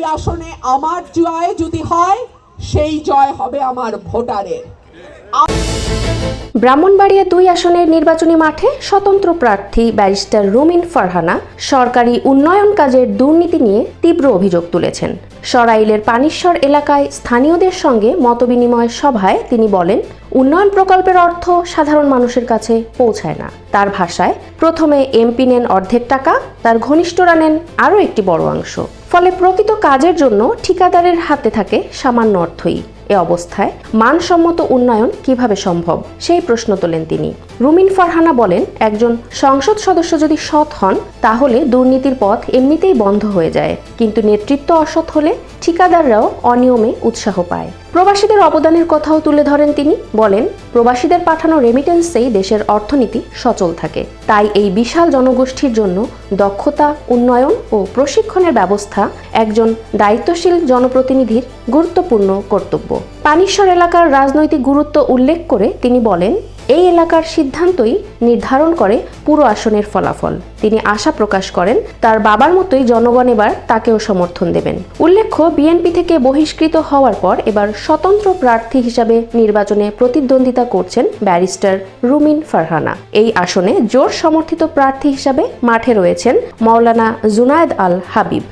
এই আসনে আমার জয় যদি হয়, সেই জয় হবে আমার ভোটারের। ব্রাহ্মণবাড়িয়া দুই আসনের নির্বাচনী মাঠে স্বতন্ত্র প্রার্থী ব্যারিস্টার রুমিন ফারহানা সরকারি উন্নয়ন কাজের দুর্নীতি নিয়ে তীব্র অভিযোগ তুলেছেন। সরাইলের পানিশ্বর এলাকায় স্থানীয়দের সঙ্গে মতবিনিময় সভায় তিনি বলেন, উন্নয়ন প্রকল্পের অর্থ সাধারণ মানুষের কাছে পৌঁছায় না। তার ভাষায়, প্রথমে এমপি নেন অর্ধেক টাকা তার ঘনিষ্ঠরা নেন আরও একটি বড় অংশ। ফলে প্রকৃত কাজের জন্য ঠিকাদারের হাতে থাকে সামান্য অর্থই। এ অবস্থায় মানসম্মত উন্নয়ন কীভাবে সম্ভব, সেই প্রশ্ন তোলেন তিনি। রুমিন ফারহানা বলেন, একজন সংসদ সদস্য যদি সৎ হন, তাহলে দুর্নীতির পথ এমনিতেই বন্ধ হয়ে যায়। কিন্তু নেতৃত্ব অসৎ হলে ঠিকাদাররাও অনিয়মে উৎসাহ পায়। প্রবাসীদের অবদানের কথাও তুলে ধরেন তিনি। বলেন, প্রবাসীদের পাঠানো রেমিটেন্সেই দেশের অর্থনীতি সচল থাকে। তাই এই বিশাল জনগোষ্ঠীর জন্য দক্ষতা, উন্নয়ন ও প্রশিক্ষণের ব্যবস্থা একজন দায়িত্বশীল জনপ্রতিনিধির গুরুত্বপূর্ণ কর্তব্য। পানিশ্বর এলাকার রাজনৈতিক গুরুত্ব উল্লেখ করে তিনি বলেন এই এলাকার সিদ্ধান্তই নির্ধারণ করে পুরো আসনের ফলাফল। তিনি আশা প্রকাশ করেন, তার বাবার মতোই জনগণ এবার তাকেও সমর্থন দেবেন। উল্লেখ্য, বিএনপি থেকে বহিষ্কৃত হওয়ার পর এবার স্বতন্ত্র প্রার্থী হিসাবে নির্বাচনে প্রতিদ্বন্দ্বিতা করছেন ব্যারিস্টার রুমিন ফারহানা। এই আসনে জোর সমর্থিত প্রার্থী হিসাবে মাঠে রয়েছেন মাওলানা জুনায়েদ আল হাবিব।